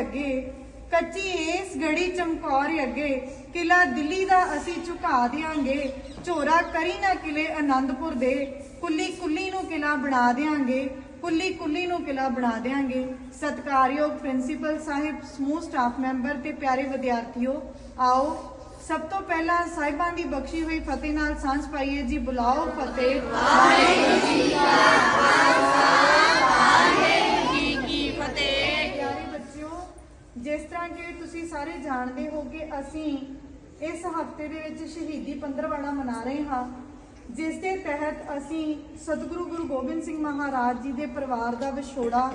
ਅੱਗੇ, ਕੱਚੀ ਇਸ ਗੜੀ ਚਮਕੌਰ ਅੱਗੇ ਕਿਲਾ ਦਿੱਲੀ ਦਾ ਅਸੀਂ ਝੁਕਾ ਦਿਆਂਗੇ, ਝੋਰਾ ਕਰੀ ਨਾ ਕਿਲੇ ਆਨੰਦਪੁਰ ਦੇ ਕੁੱਲੀ ਕੁੱਲੀ ਨੂੰ ਕਿਲਾ ਬਣਾ ਦਿਆਂਗੇ ਕੁੱਲੀ ਕੁੱਲੀ ਨੂੰ ਕਿਲਾ ਬਣਾ ਦਿਆਂਗੇ। ਸਤਿਕਾਰਯੋਗ ਪ੍ਰਿੰਸੀਪਲ ਸਾਹਿਬ, ਸਮੂਹ ਸਟਾਫ ਮੈਂਬਰ ਤੇ ਪਿਆਰੇ ਵਿਦਿਆਰਥੀਓ, ਆਓ, ਸਭ ਤੋਂ ਪਹਿਲਾਂ ਸਾਹਿਬਾਂ ਦੀ ਬਖਸ਼ੀ ਹੋਈ ਫਤਿਹ ਨਾਲ ਸਾਂਝ ਪਾਈਏ ਜੀ, ਬੁਲਾਓ ਫਤਿਹ। ਜੀ ਜਿਸ ਤਰ੍ਹਾਂ ਕਿ ਤੁਸੀਂ ਸਾਰੇ ਜਾਣਦੇ ਹੋ ਕਿ ਅਸੀਂ ਇਸ ਹਫ਼ਤੇ ਦੇ ਵਿੱਚ ਸ਼ਹੀਦੀ ਪੰਦਰਵਾੜਾ ਮਨਾ ਰਹੇ ਹਾਂ, ਜਿਸ ਦੇ ਤਹਿਤ ਅਸੀਂ ਸਤਿਗੁਰੂ ਗੁਰੂ ਗੋਬਿੰਦ ਸਿੰਘ ਮਹਾਰਾਜ ਜੀ ਦੇ ਪਰਿਵਾਰ ਦਾ ਵਿਛੋੜਾ,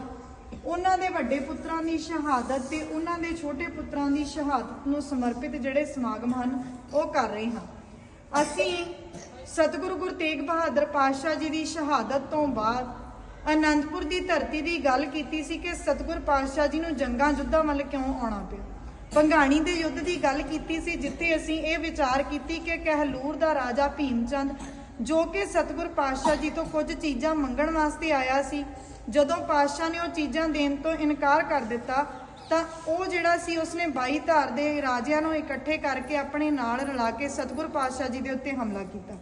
ਉਹਨਾਂ ਦੇ ਵੱਡੇ ਪੁੱਤਰਾਂ ਦੀ ਸ਼ਹਾਦਤ ਤੇ ਉਹਨਾਂ ਦੇ ਛੋਟੇ ਪੁੱਤਰਾਂ ਦੀ ਸ਼ਹਾਦਤ ਨੂੰ ਸਮਰਪਿਤ ਜਿਹੜੇ ਸਮਾਗਮ ਹਨ, ਉਹ ਕਰ ਰਹੇ ਹਾਂ। ਅਸੀਂ ਸਤਿਗੁਰੂ ਗੁਰੂ ਤੇਗ ਬਹਾਦਰ ਪਾਤਸ਼ਾਹ ਜੀ ਦੀ ਸ਼ਹਾਦਤ ਤੋਂ ਬਾਅਦ ਅਨੰਦਪੁਰ ਦੀ ਧਰਤੀ ਦੀ ਗੱਲ ਕੀਤੀ ਸੀ ਕਿ ਸਤਿਗੁਰ ਪਾਤਸ਼ਾਹ ਜੀ ਨੂੰ ਜੰਗਾਂ ਯੁੱਧਾਂ ਵੱਲ ਕਿਉਂ ਆਉਣਾ ਪਿਆ? ਪੰਘਾਣੀ ਦੇ ਯੁੱਧ ਦੀ ਗੱਲ ਕੀਤੀ ਸੀ, ਜਿੱਥੇ ਅਸੀਂ ਇਹ ਵਿਚਾਰ ਕੀਤੀ ਕਿ ਕਹਿਲੂਰ ਦਾ ਰਾਜਾ ਭੀਮ ਚੰਦ ਜੋ ਕਿ ਸਤਿਗੁਰ ਪਾਤਸ਼ਾਹ ਜੀ ਤੋਂ ਕੁਝ ਚੀਜ਼ਾਂ ਮੰਗਣ ਵਾਸਤੇ ਆਇਆ ਸੀ, ਜਦੋਂ ਪਾਤਸ਼ਾਹ ਨੇ ਉਹ ਚੀਜ਼ਾਂ ਦੇਣ ਤੋਂ ਇਨਕਾਰ ਕਰ ਦਿੱਤਾ, ਤਾਂ ਉਹ ਜਿਹੜਾ ਸੀ, ਉਸਨੇ 22 ਧਾਰ ਦੇ ਰਾਜਿਆਂ ਨੂੰ ਇਕੱਠੇ ਕਰਕੇ ਆਪਣੇ ਨਾਲ ਰਲਾ ਕੇ ਸਤਿਗੁਰ ਪਾਤਸ਼ਾਹ ਜੀ ਦੇ ਉੱਤੇ ਹਮਲਾ ਕੀਤਾ।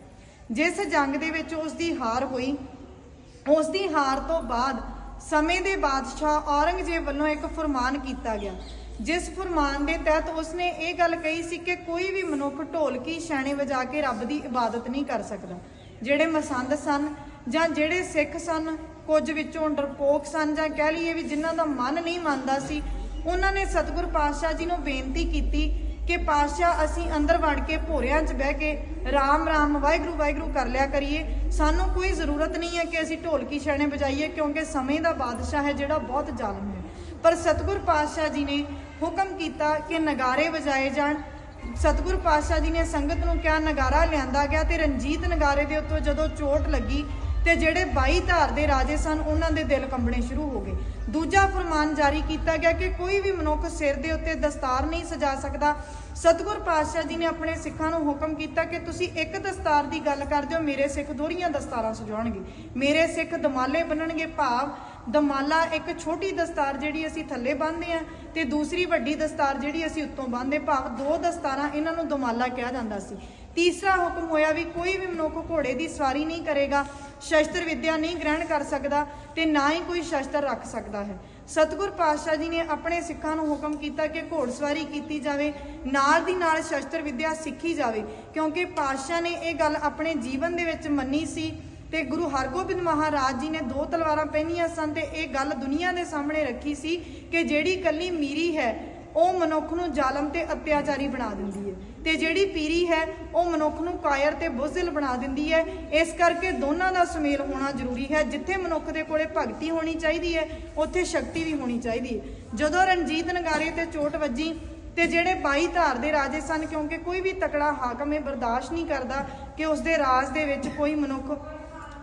ਜਿਸ ਜੰਗ ਦੇ ਵਿੱਚ ਉਸ ਦੀ ਹਾਰ ਹੋਈ ਉਸ ਦੀ ਹਾਰ ਤੋਂ ਬਾਅਦ ਸਮੇਂ ਦੇ ਬਾਦਸ਼ਾਹ ਔਰੰਗਜ਼ੇਬ ਵੱਲੋਂ ਇੱਕ ਫਰਮਾਨ ਕੀਤਾ ਗਿਆ, ਜਿਸ ਫਰਮਾਨ ਦੇ ਤਹਿਤ ਉਸਨੇ ਇਹ ਗੱਲ ਕਹੀ ਸੀ ਕਿ ਕੋਈ ਵੀ ਮਨੁੱਖ ਢੋਲਕੀ, ਛਾਣੇ ਵਜਾ ਕੇ ਰੱਬ ਦੀ ਇਬਾਦਤ ਨਹੀਂ ਕਰ ਸਕਦਾ। ਜਿਹੜੇ ਮਸੰਦ ਸਨ ਜਾਂ ਜਿਹੜੇ ਸਿੱਖ ਸਨ, ਕੁਝ ਵਿੱਚੋਂ ਡਰਪੋਕ ਸਨ ਜਾਂ ਕਹਿ ਲਈਏ ਵੀ ਜਿਨ੍ਹਾਂ ਦਾ ਮਨ ਨਹੀਂ ਮੰਨਦਾ ਸੀ, ਉਹਨਾਂ ਨੇ ਸਤਿਗੁਰ ਪਾਤਸ਼ਾਹ ਜੀ ਨੂੰ ਬੇਨਤੀ ਕੀਤੀ ਕਿ ਪਾਤਸ਼ਾਹ ਅਸੀਂ ਅੰਦਰ ਵੜ ਕੇ ਭੋਰਿਆਂ 'ਚ ਬਹਿ ਕੇ ਰਾਮ ਰਾਮ ਵਾਹਿਗੁਰੂ ਵਾਹਿਗੁਰੂ ਕਰ ਲਿਆ ਕਰੀਏ। ਸਾਨੂੰ ਕੋਈ ਜ਼ਰੂਰਤ ਨਹੀਂ ਹੈ ਕਿ ਅਸੀਂ ਢੋਲਕੀ ਛੈਣੇ ਵਜਾਈਏ, ਕਿਉਂਕਿ ਸਮੇਂ ਦਾ ਬਾਦਸ਼ਾਹ ਹੈ ਜਿਹੜਾ ਬਹੁਤ ਜ਼ਾਲਮ ਹੈ। ਪਰ ਸਤਿਗੁਰ ਪਾਤਸ਼ਾਹ ਜੀ ਨੇ ਹੁਕਮ ਕੀਤਾ ਕਿ ਨਗਾਰੇ ਵਜਾਏ ਜਾਣ। ਸਤਿਗੁਰ ਪਾਤਸ਼ਾਹ ਜੀ ਨੇ ਸੰਗਤ ਨੂੰ ਕਿਹਾ, ਨਗਾਰਾ ਲਿਆਂਦਾ ਗਿਆ ਤੇ ਰਣਜੀਤ ਨਗਾਰੇ ਦੇ ਉੱਤੋਂ ਜਦੋਂ ਚੋਟ ਲੱਗੀ ਤੇ ਜਿਹੜੇ 22 ਧਾਰ ਦੇ ਰਾਜੇ ਸਨ, ਉਹਨਾਂ ਦੇ ਦਿਲ ਕੰਬਣੇ ਸ਼ੁਰੂ ਹੋ ਗਏ। ਦੂਜਾ ਫਰਮਾਨ ਜਾਰੀ ਕੀਤਾ ਗਿਆ ਕਿ ਕੋਈ ਵੀ ਮਨੁੱਖ ਸਿਰ ਦੇ ਉੱਤੇ ਦਸਤਾਰ ਨਹੀਂ ਸਜਾ ਸਕਦਾ। ਸਤਿਗੁਰ ਪਾਤਸ਼ਾਹ ਜੀ ਨੇ ਆਪਣੇ ਸਿੱਖਾਂ ਨੂੰ ਹੁਕਮ ਕੀਤਾ ਕਿ ਤੁਸੀਂ ਇੱਕ ਦਸਤਾਰ ਦੀ ਗੱਲ ਕਰਦੇ ਹੋ, ਮੇਰੇ ਸਿੱਖ ਦੋਹਰੀਆਂ ਦਸਤਾਰਾਂ ਸਜਾਉਣਗੇ। ਮੇਰੇ ਸਿੱਖ ਦਮਾਲੇ ਬੰਨਣਗੇ ਭਾਵ, ਦਮਾਲਾ ਇੱਕ ਛੋਟੀ ਦਸਤਾਰ ਜਿਹੜੀ ਅਸੀਂ ਥੱਲੇ ਬੰਨ੍ਹਦੇ ਆ ਤੇ ਦੂਸਰੀ ਵੱਡੀ ਦਸਤਾਰ ਜਿਹੜੀ ਅਸੀਂ ਉੱਤੋਂ ਬੰਨ੍ਹਦੇ ਭਾਵ ਦੋ ਦਸਤਾਰਾਂ ਇਹਨਾਂ ਨੂੰ ਦਮਾਲਾ ਕਿਹਾ ਜਾਂਦਾ ਸੀ। ਤੀਸਰਾ ਹੁਕਮ ਹੋਇਆ ਵੀ ਕੋਈ ਵੀ ਮਨੁੱਖ ਘੋੜੇ ਦੀ ਸਵਾਰੀ ਨਹੀਂ ਕਰੇਗਾ। ਸ਼ਸਤਰ ਵਿਦਿਆ ਨਹੀਂ ਗ੍ਰਹਿਣ ਕਰ ਸਕਦਾ ਤੇ ਨਾ ਹੀ ਕੋਈ ਸ਼ਸਤਰ ਰੱਖ ਸਕਦਾ ਹੈ। ਸਤਿਗੁਰ ਪਾਤਸ਼ਾਹ ਜੀ ਨੇ ਆਪਣੇ ਸਿੱਖਾਂ ਨੂੰ ਹੁਕਮ ਕੀਤਾ ਕਿ ਘੋੜਸਵਾਰੀ ਕੀਤੀ ਜਾਵੇ, ਨਾਲ ਦੀ ਨਾਲ ਸ਼ਸਤਰ ਵਿਦਿਆ ਸਿੱਖੀ ਜਾਵੇ, ਕਿਉਂਕਿ ਪਾਤਸ਼ਾਹ ਨੇ ਇਹ ਗੱਲ ਆਪਣੇ ਜੀਵਨ ਦੇ ਵਿੱਚ ਮੰਨੀ ਸੀ ਤੇ ਗੁਰੂ ਹਰਗੋਬਿੰਦ ਮਹਾਰਾਜ ਜੀ ਨੇ ਦੋ ਤਲਵਾਰਾਂ ਪਹਿਨੀਆਂ ਸਨ ਤੇ ਇਹ ਗੱਲ ਦੁਨੀਆ ਦੇ ਸਾਹਮਣੇ ਰੱਖੀ ਸੀ ਕਿ ਜਿਹੜੀ ਕੱਲੀ ਮੀਰੀ ਹੈ, ਉਹ ਮਨੁੱਖ ਨੂੰ ਜ਼ਾਲਮ ਤੇ ਅਤਿਆਚਾਰੀ ਬਣਾ ਦਿੰਦੀ ਹੈ। ਤੇ ਜਿਹੜੀ ਪੀਰੀ ਹੈ, ਉਹ ਮਨੁੱਖ ਨੂੰ ਕਾਇਰ ਤੇ ਬੁਜ਼ਦਿਲ ਬਣਾ ਦਿੰਦੀ ਹੈ। ਇਸ ਕਰਕੇ ਦੋਨਾਂ ਦਾ ਸੁਮੇਲ ਹੋਣਾ ਜ਼ਰੂਰੀ ਹੈ। ਜਿੱਥੇ ਮਨੁੱਖ ਦੇ ਕੋਲੇ ਭਗਤੀ ਹੋਣੀ ਚਾਹੀਦੀ ਹੈ, ਉੱਥੇ ਸ਼ਕਤੀ ਵੀ ਹੋਣੀ ਚਾਹੀਦੀ ਹੈ। ਜਦੋਂ ਰਣਜੀਤ ਨਗਾਰੇ ਤੇ ਚੋਟ ਵੱਜੀ, ਤੇ ਜਿਹੜੇ 22 ਧਾਰ ਦੇ ਰਾਜੇ ਸਨ, ਕਿਉਂਕਿ ਕੋਈ ਵੀ ਤਕੜਾ ਹਾਕਮ ਇਹ ਬਰਦਾਸ਼ਤ ਨਹੀਂ ਕਰਦਾ ਕਿ ਉਸ ਦੇ ਰਾਜ ਦੇ ਵਿੱਚ ਕੋਈ ਮਨੁੱਖ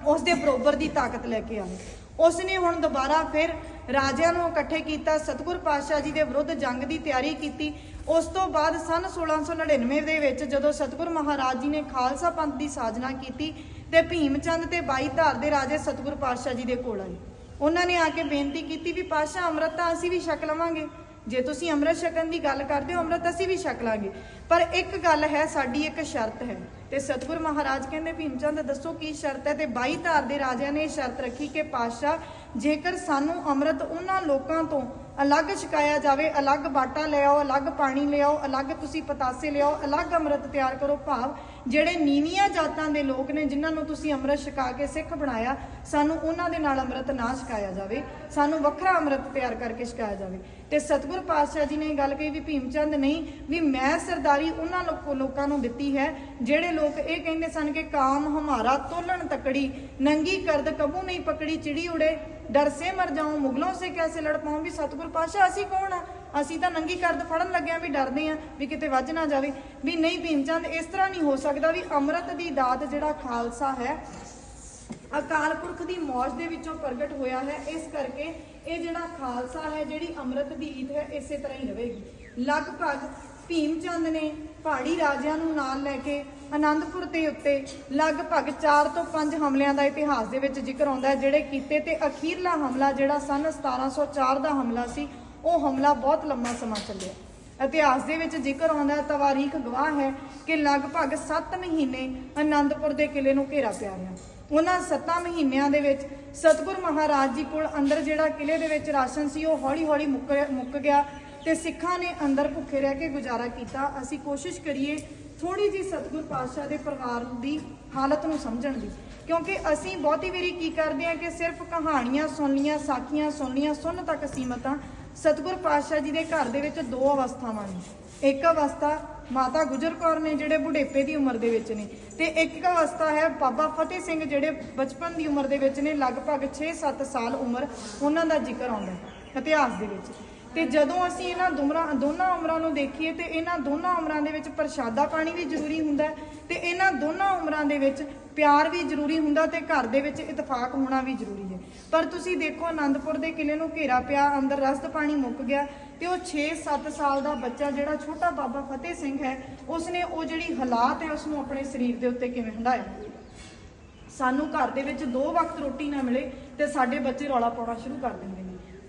ਉਸ ਦੇ ਬਰੋਬਰ ਦੀ ਤਾਕਤ ਲੈ ਕੇ ਆਵੇ। ਉਸ ਨੇ ਹੁਣ ਦੁਬਾਰਾ ਫਿਰ ਰਾਜਿਆਂ ਨੂੰ ਇਕੱਠੇ ਕੀਤਾ, ਸਤਿਗੁਰ ਪਾਤਸ਼ਾਹ ਜੀ ਦੇ ਵਿਰੁੱਧ ਜੰਗ ਦੀ ਤਿਆਰੀ ਕੀਤੀ। ਉਸ ਤੋਂ ਬਾਅਦ ਸਨ 1699 ਦੇ ਵਿੱਚ ਜਦੋਂ ਸਤਿਗੁਰ ਮਹਾਰਾਜ ਜੀ ਨੇ ਖਾਲਸਾ ਪੰਥ ਦੀ ਸਾਜਨਾ ਕੀਤੀ ਤੇ ਭੀਮ ਚੰਦ ਤੇ ਬਾਈ ਧਾਰ ਦੇ ਰਾਜੇ ਸਤਿਗੁਰ ਪਾਤਸ਼ਾਹ ਜੀ ਦੇ ਕੋਲ ਆਏ। ਉਹਨਾਂ ਨੇ ਆ ਕੇ ਬੇਨਤੀ ਕੀਤੀ ਵੀ, ਪਾਤਸ਼ਾਹ, ਅੰਮ੍ਰਿਤ ਤਾਂ ਅਸੀਂ ਵੀ ਛਕ ਲਵਾਂਗੇ। ਜੇ ਤੁਸੀਂ ਅੰਮ੍ਰਿਤ ਛਕਣ ਦੀ ਗੱਲ ਕਰਦੇ ਹੋ, ਅੰਮ੍ਰਿਤ ਅਸੀਂ ਵੀ ਛਕ ਲਾਂਗੇ। ਪਰ ਇੱਕ ਗੱਲ ਹੈ, ਸਾਡੀ ਇੱਕ ਸ਼ਰਤ ਹੈ। ਤੇ ਸਤਿਗੁਰ ਮਹਾਰਾਜ ਕਹਿੰਦੇ ਭੀਮਚੰਦ ਦੱਸੋ ਕੀ ਸ਼ਰਤ ਹੈ ਤੇ 22 ਧਾਰ ਦੇ ਰਾਜਿਆਂ ਨੇ ਇਹ ਸ਼ਰਤ ਰੱਖੀ ਕਿ ਪਾਤਸ਼ਾਹ ਜੇਕਰ ਸਾਨੂੰ ਅੰਮ੍ਰਿਤ ਉਹਨਾਂ ਲੋਕਾਂ ਤੋਂ ਅਲੱਗ ਛਕਾਇਆ ਜਾਵੇ, ਅਲੱਗ ਬਾਟਾ ਲਿਆਓ, ਅਲੱਗ ਪਾਣੀ ਲਿਆਓ, ਅਲੱਗ ਤੁਸੀਂ ਪਤਾਸੇ ਲਿਆਓ, ਅਲੱਗ ਅੰਮ੍ਰਿਤ ਤਿਆਰ ਕਰੋ ਭਾਵ ਜਿਹੜੇ ਨੀਵੀਆਂ ਜਾਤਾਂ ਦੇ ਲੋਕ ਨੇ ਜਿਨ੍ਹਾਂ ਨੂੰ ਤੁਸੀਂ ਅੰਮ੍ਰਿਤ ਛਕਾ ਕੇ ਸਿੱਖ ਬਣਾਇਆ, ਸਾਨੂੰ ਉਹਨਾਂ ਦੇ ਨਾਲ ਅੰਮ੍ਰਿਤ ਨਾ ਛਕਾਇਆ ਜਾਵੇ। ਸਾਨੂੰ ਵੱਖਰਾ ਅੰਮ੍ਰਿਤ ਤਿਆਰ ਕਰਕੇ ਛਕਾਇਆ ਜਾਵੇ। ਤੇ ਸਤਿਗੁਰ ਪਾਤਸ਼ਾਹ ਜੀ ਨੇ ਇਹ ਗੱਲ ਕਹੀ ਵੀ ਭੀਮਚੰਦ ਨਹੀਂ, ਵੀ ਮੈਂ ਸਰਦਾਰੀ ਉਹਨਾਂ ਲੋਕਾਂ ਨੂੰ ਦਿੱਤੀ ਹੈ, ਜਿਹੜੇ ਲੋਕ ਇਹ ਕਹਿੰਦੇ ਸਨ ਕਿ ਕਾਮ ਹਮਾਰਾ ਤੋਲਣ ਤਕੜੀ, ਨੰਗੀ ਕਰਦ ਕਬੂ ਨਹੀਂ ਪਕੜੀ, ਚਿੜੀ ਉੜੇ। ਡਰ ਸੇ ਮਰ ਜਾऊं ਮੁਗਲੋਂ ਸੇ ਕੈਸੇ ਲੜ ਪਾऊं ਵੀ ਸਤਿਗੁਰ ਪਾਤਸ਼ਾਹ ਅਸੀਂ ਕੌਣ ਆ? ਅਸੀਂ ਤਾਂ ਨੰਗੀ ਕਰਦ ਫੜਨ ਲੱਗਿਆ ਵੀ ਡਰਦੇ ਆ ਵੀ ਕਿਤੇ ਵੱਜ ਨਾ ਜਾਵੇ। ਵੀ ਨਹੀਂ ਭੀਮਚੰਦ ਇਸ ਤਰ੍ਹਾਂ ਨਹੀਂ ਹੋ ਸਕਦਾ ਵੀ ਅੰਮ੍ਰਿਤ ਦੀ ਦਾਤ ਜਿਹੜਾ ਖਾਲਸਾ ਹੈ, ਅਕਾਲ ਪੁਰਖ ਦੀ ਮੌਜ ਦੇ ਵਿੱਚੋਂ ਪ੍ਰਗਟ ਹੋਇਆ ਹੈ, ਇਸ ਕਰਕੇ ਇਹ ਜਿਹੜਾ ਖਾਲਸਾ ਹੈ, ਜਿਹੜੀ ਅੰਮ੍ਰਿਤ ਦੀ ਈਤ ਹੈ, ਇਸੇ ਤਰ੍ਹਾਂ ਹੀ ਰਹੇਗੀ। ਲਗਭਗ ਭੀਮ ਚੰਦ ਨੇ ਪਹਾੜੀ ਰਾਜਿਆਂ ਨੂੰ ਨਾਲ ਲੈ ਕੇ ਆਨੰਦਪੁਰ ਦੇ ਉੱਤੇ ਲਗਭਗ 4 ਤੋਂ 5 ਹਮਲਿਆਂ ਦਾ ਇਤਿਹਾਸ ਦੇ ਵਿੱਚ ਜ਼ਿਕਰ ਆਉਂਦਾ ਹੈ ਜਿਹੜੇ ਕੀਤੇ ਤੇ ਅਖੀਰਲਾ ਹਮਲਾ ਜਿਹੜਾ ਸਨ 1704 ਦਾ ਹਮਲਾ ਸੀ ਉਹ ਹਮਲਾ ਬਹੁਤ ਲੰਮਾ ਸਮਾਂ ਚੱਲਿਆ। ਇਤਿਹਾਸ ਦੇ ਵਿੱਚ ਜ਼ਿਕਰ ਆਉਂਦਾ ਹੈ, ਤਵਾਰੀਖ ਗਵਾਹ ਹੈ ਕਿ ਲਗਭਗ 7 ਮਹੀਨੇ ਆਨੰਦਪੁਰ ਦੇ ਕਿਲੇ ਨੂੰ ਘੇਰਾ ਪਿਆ ਰਿਹਾ। ਉਹਨਾਂ 7 ਮਹੀਨਿਆਂ ਦੇ ਵਿੱਚ ਸਤਿਗੁਰ ਮਹਾਰਾਜ ਜੀ ਕੋਲ ਅੰਦਰ ਜਿਹੜਾ ਕਿਲੇ ਦੇ ਵਿੱਚ ਰਾਸ਼ਨ ਸੀ ਉਹ ਹੌਲੀ-ਹੌਲੀ ਮੁੱਕ ਮੁੱਕ ਗਿਆ। ਤੇ ਸਿੱਖਾਂ ਨੇ ਅੰਦਰ ਭੁੱਖੇ ਰਹਿ ਕੇ ਗੁਜ਼ਾਰਾ ਕੀਤਾ। ਅਸੀਂ ਕੋਸ਼ਿਸ਼ ਕਰੀਏ ਥੋੜੀ ਜੀ ਸਤਿਗੁਰ ਪਾਤਸ਼ਾਹ ਦੇ ਪਰਿਵਾਰ ਦੀ ਹਾਲਤ ਨੂੰ ਸਮਝਣ ਦੀ। ਕਿਉਂਕਿ ਅਸੀਂ ਬਹੁਤੀ ਵਾਰੀ ਕੀ ਕਰਦੇ ਹਾਂ ਕਿ ਸਿਰਫ ਕਹਾਣੀਆਂ ਸੁਣ ਲੀਆਂ ਸਾਖੀਆਂ ਸੁਣ ਲੀਆਂ ਸੁਣ ਤੱਕ ਸੀਮਤ ਹਾਂ। ਸਤਿਗੁਰ ਪਾਤਸ਼ਾਹ ਜੀ ਦੇ ਘਰ ਦੇ ਵਿੱਚ ਦੋ ਅਵਸਥਾਵਾਂ ਨੇ। ਇੱਕ ਅਵਸਥਾ ਮਾਤਾ ਗੁਜਰ ਕੌਰ ਨੇ, ਜਿਹੜੇ ਬੁਢੇਪੇ ਦੀ ਉਮਰ ਦੇ ਵਿੱਚ ਨੇ। ਤੇ ਇੱਕ ਅਵਸਥਾ ਹੈ ਬਾਬਾ ਫਤਿਹ ਸਿੰਘ, ਜਿਹੜੇ ਬਚਪਨ ਦੀ ਉਮਰ ਦੇ ਵਿੱਚ ਨੇ, ਲਗਭਗ 6-7 ਸਾਲ ਉਮਰ ਉਹਨਾਂ ਦਾ ਜ਼ਿਕਰ ਆਉਂਦਾ ਇਤਿਹਾਸ ਦੇ ਵਿੱਚ। ਤੇ ਜਦੋਂ ਅਸੀਂ ਇਹਨਾਂ ਦੋਮਰਾਂ ਦੋਨਾਂ ਉਮਰਾਂ ਨੂੰ ਦੇਖੀਏ ਤੇ ਇਹਨਾਂ ਦੋਨਾਂ ਉਮਰਾਂ ਦੇ ਵਿੱਚ ਪ੍ਰਸ਼ਾਦਾ ਪਾਣੀ ਵੀ ਜ਼ਰੂਰੀ ਹੁੰਦਾ ਹੈ ਤੇ ਇਹਨਾਂ ਦੋਨਾਂ ਉਮਰਾਂ ਦੇ ਵਿੱਚ ਪਿਆਰ ਵੀ ਜ਼ਰੂਰੀ ਹੁੰਦਾ ਤੇ ਘਰ ਦੇ ਵਿੱਚ ਇਤਫਾਕ ਹੋਣਾ ਵੀ ਜ਼ਰੂਰੀ ਹੈ। ਪਰ ਤੁਸੀਂ ਦੇਖੋ ਆਨੰਦਪੁਰ ਦੇ ਕਿਲੇ ਨੂੰ ਘੇਰਾ ਪਿਆ, ਅੰਦਰ ਰਸਤ ਪਾਣੀ ਮੁੱਕ ਗਿਆ ਤੇ ਉਹ 6-7 ਸਾਲ ਦਾ ਬੱਚਾ ਜਿਹੜਾ ਛੋਟਾ ਬਾਬਾ ਫਤਿਹ ਸਿੰਘ ਹੈ, ਉਸਨੇ ਉਹ ਜਿਹੜੀ ਹਾਲਾਤ ਹੈ ਉਸ ਨੂੰ ਆਪਣੇ ਸਰੀਰ ਦੇ ਉੱਤੇ ਕਿਵੇਂ ਹੰਡਾਇਆ ਸਾਨੂੰ ਘਰ ਦੇ ਵਿੱਚ ਦੋ ਵਕਤ ਰੋਟੀ ਨਾ ਮਿਲੇ ਤੇ ਸਾਡੇ ਬੱਚੇ ਰੌਲਾ ਪਾਉਣਾ ਸ਼ੁਰੂ ਕਰ ਦਿੰਦੇ।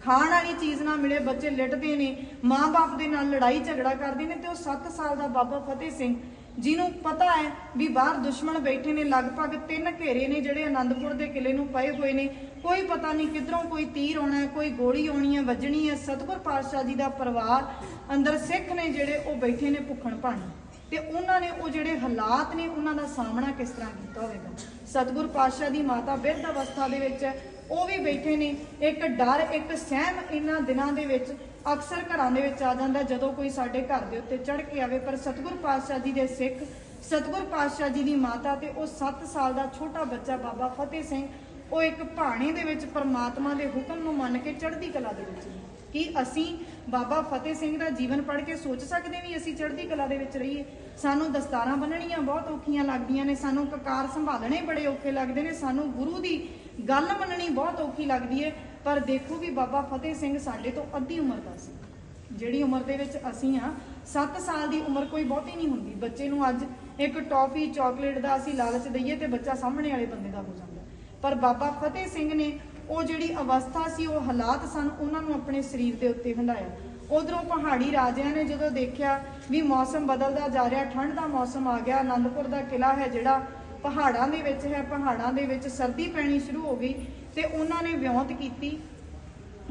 ਖਾਣ ਵਾਲੀ ਚੀਜ਼ ਨਾ ਮਿਲੇ, ਬੱਚੇ ਲਿਟਦੇ ਨੇ, ਮਾਂ-ਬਾਪ ਦੇ ਨਾਲ ਲੜਾਈ ਝਗੜਾ ਕਰਦੇ ਨੇ ਤੇ ਉਹ 7 ਸਾਲ ਦਾ ਬਾਬਾ ਫਤਿਹ ਸਿੰਘ, ਜਿਹਨੂੰ ਪਤਾ ਹੈ ਵੀ ਬਾਹਰ ਦੁਸ਼ਮਣ ਬੈਠੇ ਨੇ, ਲਗਭਗ ਤਿੰਨ ਘੇਰੇ ਨੇ ਜਿਹੜੇ ਆਨੰਦਪੁਰ ਦੇ ਕਿਲੇ ਨੂੰ ਪਏ ਹੋਏ ਨੇ। ਕੋਈ ਪਤਾ ਨਹੀਂ ਕਿਧਰੋਂ ਕੋਈ ਤੀਰ ਆਉਣਾ ਹੈ, ਕੋਈ ਗੋਲੀ ਆਉਣੀ ਹੈ, ਵੱਜਣੀ ਹੈ। ਸਤਿਗੁਰ ਪਾਤਸ਼ਾਹ ਜੀ ਦਾ ਪਰਿਵਾਰ ਅੰਦਰ ਸਿੱਖ ਨੇ ਜਿਹੜੇ ਉਹ ਬੈਠੇ ਨੇ ਭੁੱਖਣ ਭਾਣੀ। ਤੇ ਉਹਨਾਂ ਨੇ ਉਹ ਜਿਹੜੇ ਹਾਲਾਤ ਨੇ, ਉਹਨਾਂ ਦਾ ਸਾਹਮਣਾ ਕਿਸ ਤਰ੍ਹਾਂ ਕੀਤਾ ਹੋਵੇਗਾ? ਸਤਿਗੁਰ ਪਾਤਸ਼ਾਹ ਦੀ ਮਾਤਾ ਬਿਰਧ ਅਵਸਥਾ ਦੇ ਵਿੱਚ ਉਹ ਵੀ ਬੈਠੇ ਨੇ। ਇੱਕ ਡਰ, ਇੱਕ ਸਹਿਮ ਇਹਨਾਂ ਦਿਨਾਂ ਦੇ ਵਿੱਚ ਅਕਸਰ ਘਰਾਂ ਦੇ ਵਿੱਚ ਆ ਜਾਂਦਾ ਜਦੋਂ ਕੋਈ ਸਾਡੇ ਘਰ ਦੇ ਉੱਤੇ ਚੜ ਕੇ ਆਵੇ। ਪਰ ਸਤਿਗੁਰ ਪਾਤਸ਼ਾਹ ਜੀ ਦੇ ਸਿੱਖ, ਸਤਿਗੁਰ ਪਾਤਸ਼ਾਹ ਜੀ ਦੀ ਮਾਤਾ ਤੇ ਉਹ 7 ਸਾਲ ਦਾ ਛੋਟਾ ਬੱਚਾ ਬਾਬਾ ਫਤਿਹ ਸਿੰਘ, ਉਹ ਇੱਕ ਭਾਣੇ ਦੇ ਵਿੱਚ ਪਰਮਾਤਮਾ ਦੇ ਹੁਕਮ ਨੂੰ ਮੰਨ ਕੇ ਚੜ੍ਹਦੀ ਕਲਾ ਦੇ ਵਿੱਚ ਕੀ ਅਸੀਂ ਬਾਬਾ ਫਤਿਹ ਸਿੰਘ ਦਾ ਜੀਵਨ ਪੜ੍ਹ ਕੇ ਸੋਚ ਸਕਦੇ ਵੀ ਅਸੀਂ ਚੜ੍ਹਦੀ ਕਲਾ ਦੇ ਵਿੱਚ ਰਹੀਏ? ਸਾਨੂੰ ਦਸਤਾਰਾਂ ਬੰਨਣੀਆਂ ਬਹੁਤ ਔਖੀਆਂ ਲੱਗਦੀਆਂ ਨੇ, ਸਾਨੂੰ ਕਕਾਰ ਸੰਭਾਲਣੇ ਬੜੇ ਔਖੇ ਲੱਗਦੇ ਨੇ, ਸਾਨੂੰ ਗੁਰੂ ਦੀ ਗੱਲ ਮੰਨਣੀ ਬਹੁਤ ਔਖੀ ਲੱਗਦੀ ਹੈ ਪਰ ਦੇਖੋ ਵੀ ਬਾਬਾ ਫਤਿਹ ਸਿੰਘ ਸਾਡੇ ਤੋਂ ਅੱਧੀ ਉਮਰ ਦਾ ਸੀ। ਜਿਹੜੀ ਉਮਰ ਦੇ ਵਿੱਚ ਅਸੀਂ ਆ 7 ਸਾਲ ਦੀ ਉਮਰ ਕੋਈ ਬਹੁਤੀ ਨਹੀਂ ਹੁੰਦੀ। ਬੱਚੇ ਨੂੰ ਅੱਜ ਇੱਕ ਟੌਫੀ, ਚਾਕਲੇਟ ਦਾ ਅਸੀਂ ਲਾਲਚ ਦਈਏ ਤੇ ਬੱਚਾ ਸਾਹਮਣੇ ਵਾਲੇ ਬੰਦੇ ਦਾ ਹੋ ਜਾਂਦਾ। ਪਰ ਬਾਬਾ ਫਤਿਹ ਸਿੰਘ ਨੇ ਉਹ ਜਿਹੜੀ ਅਵਸਥਾ ਸੀ, ਉਹ ਹਾਲਾਤ ਸਨ, ਉਹਨਾਂ ਨੂੰ ਆਪਣੇ ਸਰੀਰ ਦੇ ਉੱਤੇ ਹੰਡਾਇਆ ਉਧਰੋਂ ਪਹਾੜੀ ਰਾਜਿਆਂ ਨੇ ਜਦੋਂ ਦੇਖਿਆ ਵੀ ਮੌਸਮ ਬਦਲਦਾ ਜਾ ਰਿਹਾ, ਠੰਡ ਦਾ ਮੌਸਮ ਆ ਗਿਆ, ਆਨੰਦਪੁਰ ਦਾ ਕਿਲਾ ਹੈ ਜਿਹੜਾ ਪਹਾੜਾਂ ਦੇ ਵਿੱਚ ਹੈ, ਪਹਾੜਾਂ ਦੇ ਵਿੱਚ ਸਰਦੀ ਪੈਣੀ ਸ਼ੁਰੂ ਹੋ ਗਈ ਤੇ ਉਹਨਾਂ ਨੇ ਵਿਉਂਤ ਕੀਤੀ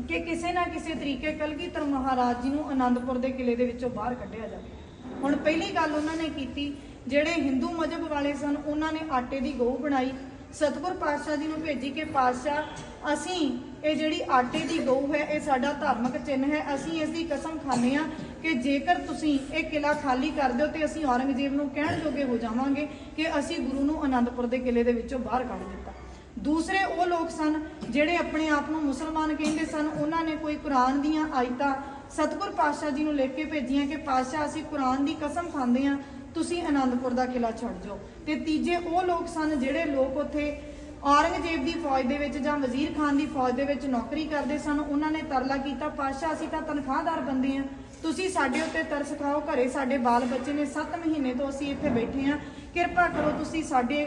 ਕਿ ਕਿਸੇ ਨਾ ਕਿਸੇ ਤਰੀਕੇ ਕਲਗੀਧਰ ਮਹਾਰਾਜ ਜੀ ਨੂੰ ਆਨੰਦਪੁਰ ਦੇ ਕਿਲੇ ਦੇ ਵਿੱਚੋਂ ਬਾਹਰ ਕੱਢਿਆ ਜਾਵੇ। ਹੁਣ ਪਹਿਲੀ ਗੱਲ ਉਹਨਾਂ ਨੇ ਕੀਤੀ, ਜਿਹੜੇ ਹਿੰਦੂ ਮਜਹਬ ਵਾਲੇ ਸਨ, ਉਹਨਾਂ ਨੇ ਆਟੇ ਦੀ ਗਊ ਬਣਾਈ। ਸਤਿਗੁਰ ਪਾਤਸ਼ਾਹ ਜੀ ਨੂੰ ਭੇਜੀ ਕਿ, ਪਾਤਸ਼ਾਹ, ਅਸੀਂ ਇਹ ਜਿਹੜੀ ਆਟੇ ਦੀ ਗਊ ਹੈ, ਇਹ ਸਾਡਾ ਧਾਰਮਿਕ ਚਿੰਨ੍ਹ ਹੈ, ਅਸੀਂ ਇਸ ਦੀ ਕਸਮ ਖਾਂਦੇ ਆ ਕਿ ਜੇਕਰ ਤੁਸੀਂ ਇਹ ਕਿਲਾ ਖਾਲੀ ਕਰ ਦਿਓ ਤੇ ਅਸੀਂ ਔਰੰਗਜ਼ੇਬ ਨੂੰ ਕਹਿਣ ਜੋਗੇ ਹੋ ਜਾਵਾਂਗੇ ਕਿ ਅਸੀਂ ਗੁਰੂ ਨੂੰ ਅਨੰਦਪੁਰ ਦੇ ਕਿਲੇ ਦੇ ਵਿੱਚੋਂ ਬਾਹਰ ਕੱਢ ਦਿੱਤਾ। ਦੂਸਰੇ ਉਹ ਲੋਕ ਸਨ ਜਿਹੜੇ ਆਪਣੇ ਆਪ ਨੂੰ ਮੁਸਲਮਾਨ ਕਹਿੰਦੇ ਸਨ। ਉਹਨਾਂ ਨੇ ਕੋਈ ਕੁਰਾਨ ਦੀਆਂ ਆਇਤਾਂ ਸਤਿਗੁਰ ਪਾਤਸ਼ਾਹ ਜੀ ਨੂੰ ਲਿਖ ਕੇ ਭੇਜੀਆਂ ਕਿ, ਪਾਤਸ਼ਾਹ, ਅਸੀਂ ਕੁਰਾਨ ਦੀ ਕਸਮ ਖਾਂਦੇ ਹਾਂ, ਤੁਸੀਂ ਆਨੰਦਪੁਰ ਦਾ ਕਿਲਾ ਛੱਡ ਜਾਓ। ਤੇ ਤੀਜੇ ਉਹ ਲੋਕ ਸਨ ਜਿਹੜੇ ਲੋਕ ਉੱਥੇ ਔਰੰਗਜ਼ੇਬ ਦੀ ਫੌਜ ਦੇ ਵਿੱਚ ਜਾਂ ਵਜ਼ੀਰ ਖਾਨ ਦੀ ਫੌਜ ਦੇ ਵਿੱਚ ਨੌਕਰੀ ਕਰਦੇ ਸਨ, ਉਹਨਾਂ ਨੇ ਤਰਲਾ ਕੀਤਾ, ਪਾਤਸ਼ਾਹ, ਅਸੀਂ ਤਾਂ ਤਨਖਾਹਦਾਰ ਬੰਦੇ ਆ ਤੁਸੀਂ ਸਾਡੇ ਉੱਤੇ ਤਰਸ ਖਾਓ, ਘਰੇ ਸਾਡੇ ਬਾਲ ਬੱਚੇ ਨੇ 7 ਮਹੀਨੇ ਤੋਂ ਅਸੀਂ ਇੱਥੇ ਬੈਠੇ ਆ ਕਿਰਪਾ ਕਰੋ ਤੁਸੀਂ ਸਾਡੇ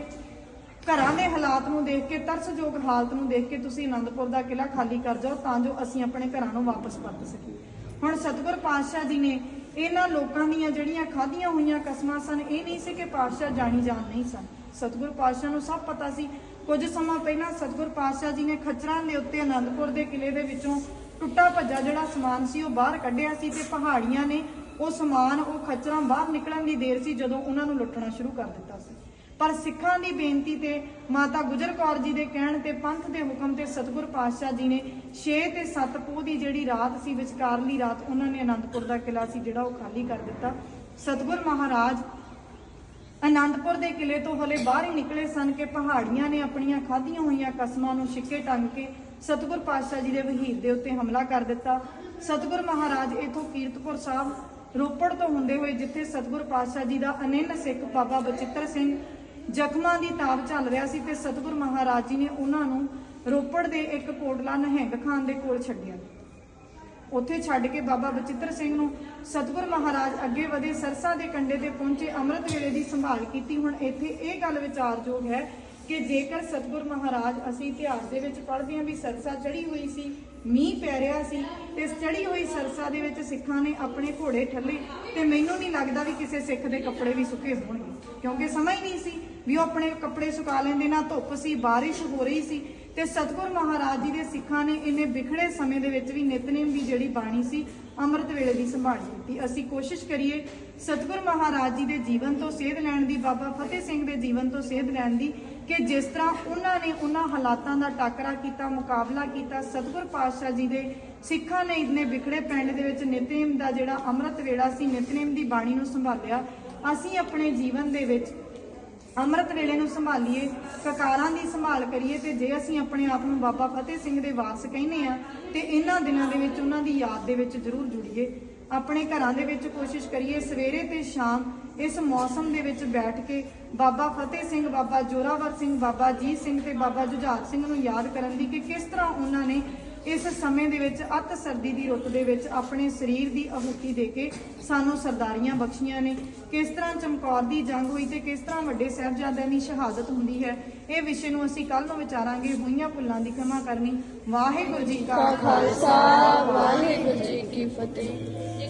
ਘਰਾਂ ਦੇ ਹਾਲਾਤ ਨੂੰ ਦੇਖ ਕੇ, ਤਰਸਯੋਗ ਹਾਲਤ ਨੂੰ ਦੇਖ ਕੇ ਤੁਸੀਂ ਆਨੰਦਪੁਰ ਦਾ ਕਿਲਾ ਖਾਲੀ ਕਰ ਜਾਓ, ਤਾਂ ਜੋ ਅਸੀਂ ਆਪਣੇ ਘਰਾਂ ਨੂੰ ਵਾਪਸ ਪਰਤ ਸਕੀਏ। ਹੁਣ ਸਤਿਗੁਰ ਪਾਤਸ਼ਾਹ ਜੀ ਨੇ ਇਹਨਾਂ ਲੋਕਾਂ ਦੀਆਂ ਜਿਹੜੀਆਂ ਖਾਧੀਆਂ ਹੋਈਆਂ ਕਸਮਾਂ ਸਨ, ਇਹ ਨਹੀਂ ਸੀ ਕਿ ਪਾਤਸ਼ਾਹ ਜਾਣੀ ਜਾਣ ਨਹੀਂ ਸਨ। ਸਤਿਗੁਰ ਪਾਤਸ਼ਾਹ ਨੂੰ ਸਭ ਪਤਾ ਸੀ ਕੁਝ ਸਮਾਂ ਪਹਿਲਾਂ ਸਤਿਗੁਰ ਪਾਤਸ਼ਾਹ ਜੀ ਨੇ ਖੱਚਰਾਂ ਦੇ ਉੱਤੇ ਆਨੰਦਪੁਰ ਦੇ ਕਿਲੇ ਦੇ ਵਿੱਚੋਂ ਟੁੱਟਾ ਭੱਜਾ ਜਿਹੜਾ ਸਮਾਨ ਸੀ ਉਹ ਬਾਹਰ ਕੱਢਿਆ ਸੀ ਤੇ ਪਹਾੜੀਆਂ ਨੇ ਉਹ ਸਮਾਨ, ਉਹ ਖੱਚਰਾਂ ਬਾਹਰ ਨਿਕਲਣ ਦੀ ਦੇਰ ਸੀ ਜਦੋਂ ਉਹਨਾਂ ਨੂੰ ਲੁੱਟਣਾ ਸ਼ੁਰੂ ਕਰ ਦਿੱਤਾ ਸੀ। ਪਰ ਸਿੱਖਾਂ ਦੀ ਬੇਨਤੀ ਤੇ ਮਾਤਾ ਗੁਜਰ ਕੌਰ ਜੀ ਦੇ ਕਹਿਣ ਤੇ ਪੰਥ ਦੇ ਹੁਕਮ ਤੇ ਸਤਿਗੁਰ ਪਾਤਸ਼ਾਹ ਜੀ ਨੇ 6 ਤੇ 7 ਪੋਹ ਦੀ ਜਿਹੜੀ ਰਾਤ ਸੀ, ਵਿਚਕਾਰਲੀ ਰਾਤ, ਉਹਨਾਂ ਨੇ ਅਨੰਦਪੁਰ ਦਾ ਕਿਲਾ ਸੀ ਜਿਹੜਾ ਉਹ ਖਾਲੀ ਕਰ ਦਿੱਤਾ। ਸਤਿਗੁਰ ਮਹਾਰਾਜ ਆਨੰਦਪੁਰ ਦੇ ਕਿਲੇ ਤੋਂ ਹਲੇ ਬਾਹਰ ਹੀ ਨਿਕਲੇ ਸਨ ਕਿ ਪਹਾੜੀਆਂ ਨੇ ਆਪਣੀਆਂ ਖਾਧੀਆਂ ਹੋਈਆਂ ਕਸਮਾਂ ਨੂੰ ਛਿੱਕੇ ਟੰਗ ਕੇ ਸਤਿਗੁਰ ਪਾਤਸ਼ਾਹ ਜੀ ਦੇ ਵਹੀਰ ਦੇ ਉੱਤੇ ਹਮਲਾ ਕਰ ਦਿੱਤਾ। ਸਤਿਗੁਰ ਮਹਾਰਾਜ ਇਥੋਂ ਕੀਰਤਪੁਰ ਸਾਹਿਬ, ਰੋਪੜ ਤੋਂ ਹੁੰਦੇ ਹੋਏ ਜਿੱਥੇ ਸਤਿਗੁਰ ਪਾਤਸ਼ਾਹ ਜੀ ਦਾ ਅਨਿਲ ਸਿੱਖ ਬਾਬਾ ਬਚਿੱਤਰ ਸਿੰਘ ਜ਼ਖਮਾਂ ਦੀ ਤਾਪ ਚੱਲ ਰਿਹਾ ਸੀ ਤੇ ਸਤਿਗੁਰ ਮਹਾਰਾਜ ਜੀ ਨੇ ਉਹਨਾਂ ਨੂੰ ਰੋਪੜ ਦੇ ਇੱਕ ਕੋਟਲਾ ਨਹਿੰਗ ਖਾਨ ਦੇ ਕੋਲ ਛੱਡਿਆ। ਉੱਥੇ ਛੱਡ ਕੇ ਬਾਬਾ ਬਚਿੱਤਰ ਸਿੰਘ ਨੂੰ ਸਤਿਗੁਰ ਮਹਾਰਾਜ ਅੱਗੇ ਵਧੇ, ਸਰਸਾ ਦੇ ਕੰਡੇ ਤੇ ਪਹੁੰਚੇ, ਅੰਮ੍ਰਿਤ ਵੇਲੇ ਦੀ ਸੰਭਾਲ ਕੀਤੀ। ਹੁਣ ਇੱਥੇ ਇਹ ਗੱਲ ਵਿਚਾਰਯੋਗ ਹੈ ਕਿ ਜੇਕਰ ਸਤਿਗੁਰ ਮਹਾਰਾਜ ਅਸੀਂ ਇਤਿਹਾਸ ਦੇ ਵਿੱਚ ਪੜ੍ਹਦੇ ਹਾਂ ਵੀ ਸਰਸਾ ਚੜੀ ਹੋਈ ਸੀ, ਮੀਂਹ ਪੈ ਰਿਹਾ ਸੀ, ਤੇ ਚੜੀ ਹੋਈ ਸਰਸਾ ਦੇ ਵਿੱਚ ਸਿੱਖਾਂ ਨੇ ਆਪਣੇ ਘੋੜੇ ਠੱਲੇ ਤੇ ਮੈਨੂੰ ਨਹੀਂ ਲੱਗਦਾ ਵੀ ਕਿਸੇ ਸਿੱਖ ਦੇ ਕੱਪੜੇ ਵੀ ਸੁੱਕੇ ਹੋਣਗੇ, ਕਿਉਂਕਿ ਸਮਾਂ ਹੀ ਨਹੀਂ ਸੀ ਵੀ ਉਹ ਆਪਣੇ ਕੱਪੜੇ ਸੁਕਾ ਲੈਂਦੇ ਨਾ ਧੁੱਪ ਸੀ, ਬਾਰਿਸ਼ ਹੋ ਰਹੀ ਸੀ ਤੇ ਸਤਗੁਰ ਮਹਾਰਾਜ ਜੀ ਦੇ ਸਿੱਖਾਂ ਨੇ ਇੰਨੇ ਵਿਖੜੇ ਸਮੇਂ ਦੇ ਵਿੱਚ ਵੀ ਨਿਤਨੇਮ ਦੀ ਜਿਹੜੀ ਬਾਣੀ ਸੀ, ਅੰਮ੍ਰਿਤ ਵੇਲੇ ਦੀ ਸੰਭਾਲ ਕੀਤੀ। ਅਸੀਂ ਕੋਸ਼ਿਸ਼ ਕਰੀਏ ਸਤਗੁਰ ਮਹਾਰਾਜ ਜੀ ਦੇ ਜੀਵਨ ਤੋਂ ਸੇਧ ਲੈਣ ਦੀ, ਬਾਬਾ ਫਤਿਹ ਸਿੰਘ ਦੇ ਜੀਵਨ ਤੋਂ ਸੇਧ ਲੈਣ ਦੀ ਕਿ ਜਿਸ ਤਰ੍ਹਾਂ ਉਹਨਾਂ ਨੇ ਉਹਨਾਂ ਹਾਲਾਤਾਂ ਦਾ ਟਾਕਰਾ ਕੀਤਾ, ਮੁਕਾਬਲਾ ਕੀਤਾ, ਸਤਗੁਰ ਪਾਤਸ਼ਾਹ ਜੀ ਦੇ ਸਿੱਖਾਂ ਨੇ ਇੰਨੇ ਵਿਖੜੇ ਪਿੰਡ ਦੇ ਵਿੱਚ ਨਿਤਨੇਮ ਦਾ ਜਿਹੜਾ ਅੰਮ੍ਰਿਤ ਵੇਲਾ ਸੀ, ਨਿਤਨੇਮ ਦੀ ਬਾਣੀ ਨੂੰ ਸੰਭਾਲਿਆ, ਅਸੀਂ ਆਪਣੇ ਜੀਵਨ ਦੇ ਵਿੱਚ ਅੰਮ੍ਰਿਤ ਵੇਲੇ ਨੂੰ ਸੰਭਾਲੀਏ, ਕਕਾਰਾਂ ਦੀ ਸੰਭਾਲ ਕਰੀਏ ਤੇ ਜੇ ਅਸੀਂ ਆਪਣੇ ਆਪ ਨੂੰ ਬਾਬਾ ਫਤਿਹ ਸਿੰਘ ਦੇ ਵਾਰਸ ਕਹਿੰਦੇ ਆ ਤੇ ਇਹਨਾਂ ਦਿਨਾਂ ਦੇ ਵਿੱਚ ਉਹਨਾਂ ਦੀ ਯਾਦ ਦੇ ਵਿੱਚ ਜ਼ਰੂਰ ਜੁੜੀਏ। ਆਪਣੇ ਘਰਾਂ ਦੇ ਵਿੱਚ ਕੋਸ਼ਿਸ਼ ਕਰੀਏ ਸਵੇਰੇ ਤੇ ਸ਼ਾਮ ਇਸ ਮੌਸਮ ਦੇ ਵਿੱਚ ਬੈਠ ਕੇ ਬਾਬਾ ਫਤਿਹ ਸਿੰਘ, ਬਾਬਾ ਜੋਰਾਵਰ ਸਿੰਘ, ਬਾਬਾ ਜੀਤ ਸਿੰਘ ਤੇ ਬਾਬਾ ਜੁਝਾਰ ਸਿੰਘ ਨੂੰ ਯਾਦ ਕਰਨ ਦੀ ਕਿ ਕਿਸ ਤਰ੍ਹਾਂ ਉਹਨਾਂ ਨੇ ਇਸ ਸਮੇਂ ਦੇ ਵਿੱਚ ਅਤ ਸਰਦੀ ਦੀ ਰੁੱਤ ਦੇ ਵਿੱਚ ਆਪਣੇ ਸਰੀਰ ਦੀ ਆਹੂਤੀ ਦੇ ਕੇ ਸਾਨੂੰ ਸਰਦਾਰੀਆਂ ਬਖਸ਼ੀਆਂ ਨੇ। ਕਿਸ ਤਰ੍ਹਾਂ ਚਮਕੌਰ ਦੀ ਜੰਗ ਹੋਈ ਤੇ ਕਿਸ ਤਰ੍ਹਾਂ ਵੱਡੇ ਸਾਹਿਬਜ਼ਾਦਿਆਂ ਦੀ ਸ਼ਹਾਦਤ ਹੁੰਦੀ ਹੈ, ਇਹ ਵਿਸ਼ੇ ਨੂੰ ਅਸੀਂ ਕੱਲ ਨੂੰ ਵਿਚਾਰਾਂਗੇ ਹੋਈਆਂ ਭੁੱਲਾਂ ਦੀ ਖਿਮਾ ਕਰਨੀ। ਵਾਹਿਗੁਰੂ ਜੀ ਕਾ ਖਾਲਸਾ, ਵਾਹਿਗੁਰੂ ਜੀ ਕੀ ਫਤਿਹ।